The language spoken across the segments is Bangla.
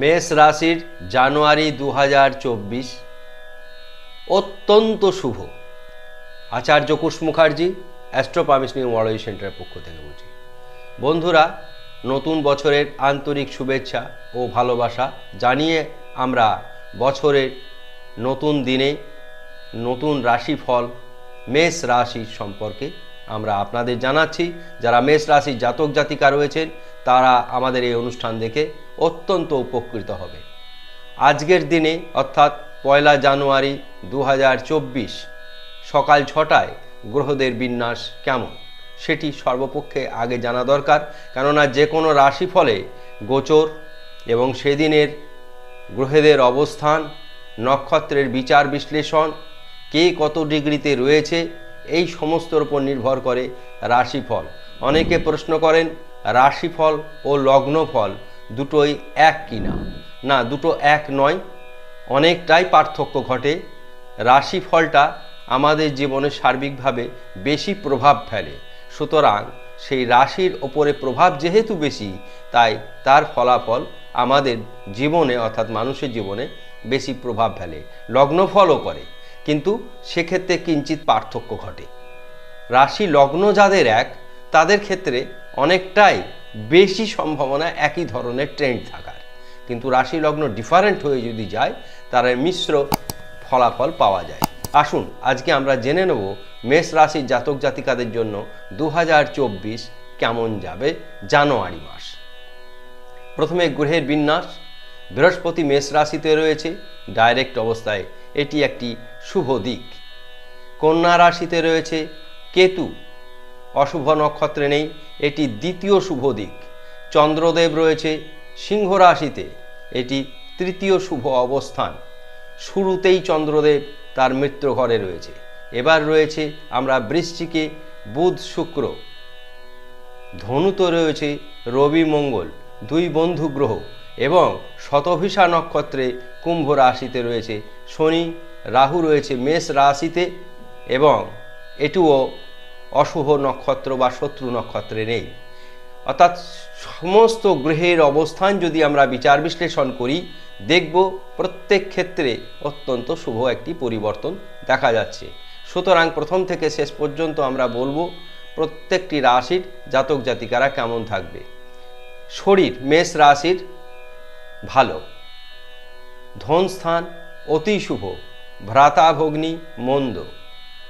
মেষ রাশির জানুয়ারি দু হাজার চব্বিশ। অত্যন্ত শুভ। আচার্য কুশ মুখার্জি অ্যাস্ট্রোপামিশনিং মডেল সেন্টারের পক্ষ থেকে বলছি। বন্ধুরা, নতুন বছরের আন্তরিক শুভেচ্ছা ও ভালোবাসা জানিয়ে আমরা বছরের নতুন দিনে নতুন রাশিফল মেষ রাশি সম্পর্কে আমরা আপনাদের জানাচ্ছি। যারা মেষ রাশির জাতক জাতিকা রয়েছেন, তারা আমাদের এই অনুষ্ঠান দেখে অত্যন্ত উপকৃত হবে। আজকের দিনে, অর্থাৎ পয়লা জানুয়ারি দু হাজার চব্বিশ, সকাল ছটায় গ্রহদের বিন্যাস কেমন? সেটি সর্বপক্ষে আগে জানা দরকার, কেননা যে কোনো রাশিফলে গোচর এবং সেদিনের গ্রহেদের অবস্থান, নক্ষত্রের বিচার বিশ্লেষণ, কে কত ডিগ্রিতে রয়েছে, এই সমস্তর উপর নির্ভর করে রাশিফল। অনেকে প্রশ্ন করেন, রাশিফল ও লগ্নফল দুটোই এক কিনা। না, দুটো এক নয়। অনেকটাই পার্থক্য ঘটে। রাশিফলটা আমাদের জীবনে সার্বিকভাবে বেশি প্রভাব ফেলে। সুতরাং সেই রাশির ওপরে প্রভাব যেহেতু বেশি, তাই তার ফলাফল আমাদের জীবনে, অর্থাৎ মানুষের জীবনে বেশি প্রভাব ফেলে। লগ্নফলও করে। কিন্তু সেক্ষেত্রে কিঞ্চিত পার্থক্য ঘটে। রাশি লগ্ন যাদের এক, তাদের ক্ষেত্রে অনেকটাই বেশি সম্ভাবনা একই ধরনের ট্রেন্ড থাকার। কিন্তু রাশি লগ্ন ডিফারেন্ট হয়ে যদি যায়, তার মিশ্র ফলাফল পাওয়া যায়। আসুন, আজকে আমরা জেনে নেব মেষ রাশির জাতক জাতিকাদের জন্য দু হাজার চব্বিশ কেমন যাবে জানুয়ারি মাস। প্রথমে গ্রহের বিন্যাস। বৃহস্পতি মেষ রাশিতে রয়েছে ডাইরেক্ট অবস্থায় এটি একটি শুভ দিক। কন্যা রাশিতে রয়েছে, কেতু। অশুভ নক্ষত্রে নেই এটি দ্বিতীয় শুভ দিক। চন্দ্রদেব রয়েছে সিংহ রাশিতে এটি তৃতীয় শুভ অবস্থান। শুরুতেই চন্দ্রদেব তার মৃত্যু ঘরে রয়েছে। এবার রয়েছে আমরা বৃশ্চিকে বুধ শুক্র। ধনুতে রয়েছে রবি মঙ্গল, দুই বন্ধু গ্রহ এবং শতভিষা নক্ষত্রে কুম্ভ রাশিতে রয়েছে শনি, রাহু রয়েছে মেষ রাশিতে এবং এটিও অশুভ নক্ষত্র বা শত্রু নক্ষত্রে নেই। অর্থাৎ সমস্ত গ্রহের অবস্থান যদি আমরা বিচার বিশ্লেষণ করি, দেখব প্রত্যেক ক্ষেত্রে অত্যন্ত শুভ একটি পরিবর্তন দেখা যাচ্ছে। সুতরাং প্রথম থেকে শেষ পর্যন্ত আমরা বলব, প্রত্যেকটি রাশির জাতক জাতিকারা কেমন থাকবে? শরীর, মেষ রাশির ভালো। ধনস্থান অতি শুভ। ভ্রাতা ভগ্নী মন্দ।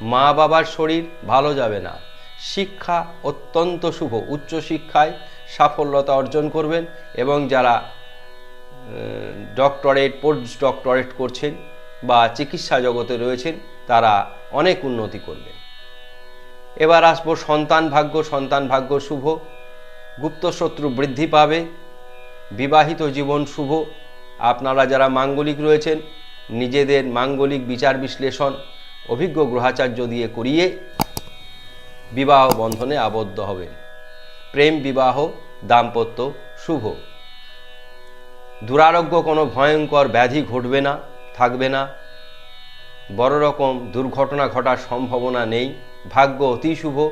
মা বাবার শরীর ভালো যাবে না। শিক্ষা অত্যন্ত শুভ। উচ্চশিক্ষায় সাফল্যতা অর্জন করবেন এবং যারা ডক্টরেট পোস্ট ডক্টরেট করছেন বা চিকিৎসা জগতে রয়েছেন, তারা অনেক উন্নতি করবেন। এবার আসব সন্তান ভাগ্য। সন্তান ভাগ্য শুভ। গুপ্তশত্রু বৃদ্ধি পাবে। বিবাহিত জীবন শুভ। আপনারা যারা মাঙ্গলিক রয়েছেন, নিজেদের মাঙ্গলিক বিচার বিশ্লেষণ অভিজ্ঞ গ্রহাচার্য দিয়ে করিয়ে বিবাহ বন্ধনে আবদ্ধ হবেন। প্রেম বিবাহ, দাম্পত্য শুভ। দুরারোগ্য কোনো ভয়ঙ্কর ব্যাধি ঘটবে না, থাকবে না। বড় রকম দুর্ঘটনা ঘটার সম্ভাবনা নেই। ভাগ্য অতি শুভ।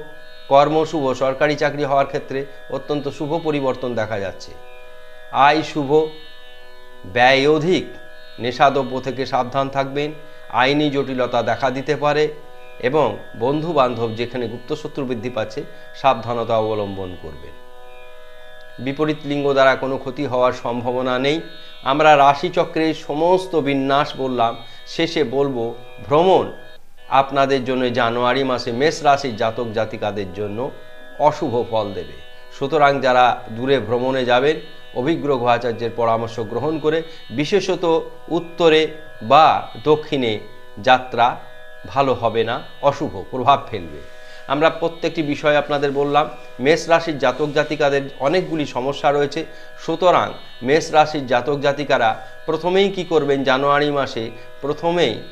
কর্ম শুভ, সরকারি চাকরি হওয়ার ক্ষেত্রে অত্যন্ত শুভ পরিবর্তন দেখা যাচ্ছে। আয় শুভ, ব্যয় অধিক। নেশাদ্রব্য থেকে সাবধান থাকবেন। আইনি জটিলতা দেখা দিতে পারে এবং বন্ধু বান্ধব যেখানে গুপ্তশত্রু বৃদ্ধি পাচ্ছে সাবধানতা অবলম্বন করবেন বিপরীত লিঙ্গ দ্বারা কোনো ক্ষতি হওয়ার সম্ভাবনা নেই। আমরা রাশিচক্রের সমস্ত বিন্যাস বললাম, শেষে বলব ভ্রমণ আপনাদের জন্য জানুয়ারি মাসে মেষ রাশির জাতক জাতিকাদের জন্য অশুভ ফল দেবে। সুতরাং যারা দূরে ভ্রমণে যাবেন অভিজ্ঞ গ্রহাচার্যের পরামর্শ গ্রহণ করে বিশেষত উত্তরে বা দক্ষিণে যাত্রা ভালো হবে না, অশুভ প্রভাব ফেলবে। আমরা প্রত্যেকটি বিষয় আপনাদের বললাম, মেষ রাশির জাতক জাতিকাদের অনেকগুলি সমস্যা রয়েছে। সুতরাং মেষ রাশির জাতক জাতিকারা প্রথমেই কি করবেন? জানুয়ারি মাসে প্রথমেই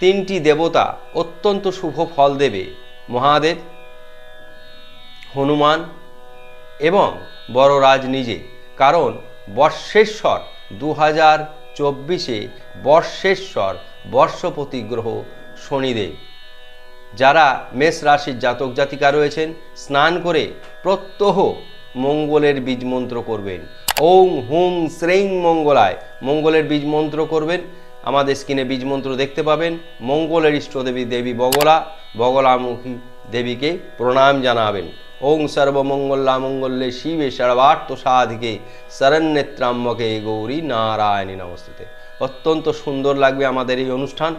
তিনটি দেবতা অত্যন্ত শুভ ফল দেবে। মহাদেব, হনুমান এবং বড়রাজ নিজে। কারণ বর্ষেশ্বর দু হাজার চব্বিশে বর্ষেশ্বর বর্ষপতি গ্রহ শনিদেব। যারা মেষ রাশির জাতক জাতিকা রয়েছেন, স্নান করে প্রত্যহ মঙ্গলের বীজ মন্ত্র করবেন। ওং হুম শ্রেং মঙ্গলায় মঙ্গলের বীজ মন্ত্র করবেন। আমাদের স্ক্রিনে বীজ মন্ত্র দেখতে পাবেন। মঙ্গলের ইষ্টদেবী দেবী বগলা, বগলামুখী দেবীকে প্রণাম জানাবেন। ওং সর্বমঙ্গলা মঙ্গলে শিবে সর্বার্থ সাধিকে শরণ্যেত্রাম্বকে গৌরী নারায়ণী নমস্তুতে অত্যন্ত সুন্দর লাগবে আমাদের এই অনুষ্ঠান।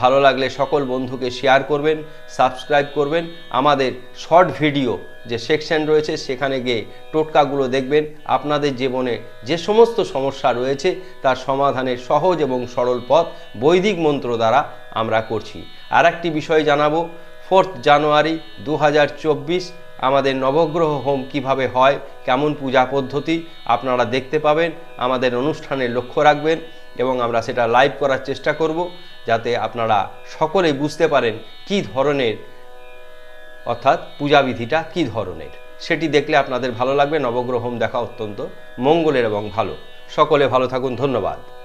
ভালো লাগলে সকল বন্ধুকে শেয়ার করবেন সাবস্ক্রাইব করবেন। আমাদের শর্ট ভিডিও যে সেকশন রয়েছে, সেখানে গিয়ে টোটকাগুলো দেখবেন। আপনাদের জীবনে যে সমস্ত সমস্যা রয়েছে, তার সমাধানের সহজ এবং সরল পথ বৈদিক মন্ত্র দ্বারা আমরা করছি। আর একটি বিষয় জানাব ফোর্থ জানুয়ারি দু হাজার চব্বিশ আমাদের নবগ্রহ হোম কীভাবে হয়, কেমন পূজা পদ্ধতি আপনারা দেখতে পাবেন, আমাদের অনুষ্ঠানে লক্ষ্য রাখবেন এবং আমরা সেটা লাইভ করার চেষ্টা করব যাতে আপনারা সকলেই বুঝতে পারেন কি ধরনের, অর্থাৎ পূজাবিধিটা কি ধরনের। সেটি দেখলে আপনাদের ভালো লাগবে, নবগ্রহ হোম দেখা অত্যন্ত মঙ্গলের এবং ভালো। সকলে ভালো থাকুন, ধন্যবাদ।